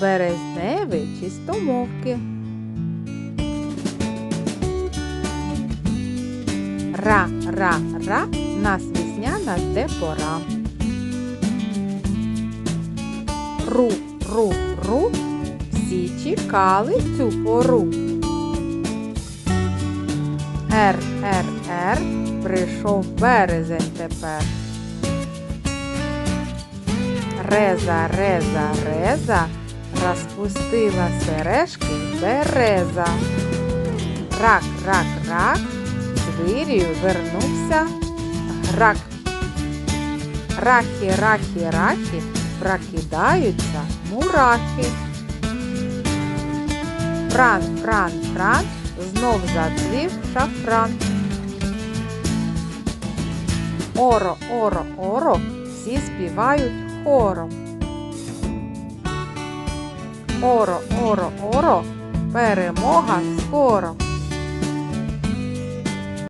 березневі чистомовки. Ра, ра, ра, нас весняна де пора. Ру, ру, ру, всі чекали цю пору. Р, р, р, прийшов березень тепер. Реза, реза, реза, розпустила сережки береза. Рак, рак, рак, з вернувся грак. Рахі, рахі, рахі, прокидаються мурахи. Фран, фран, фран, знов зацвів шафран. Оро, оро, оро, всі співають хором. Оро, оро, оро, перемога скоро.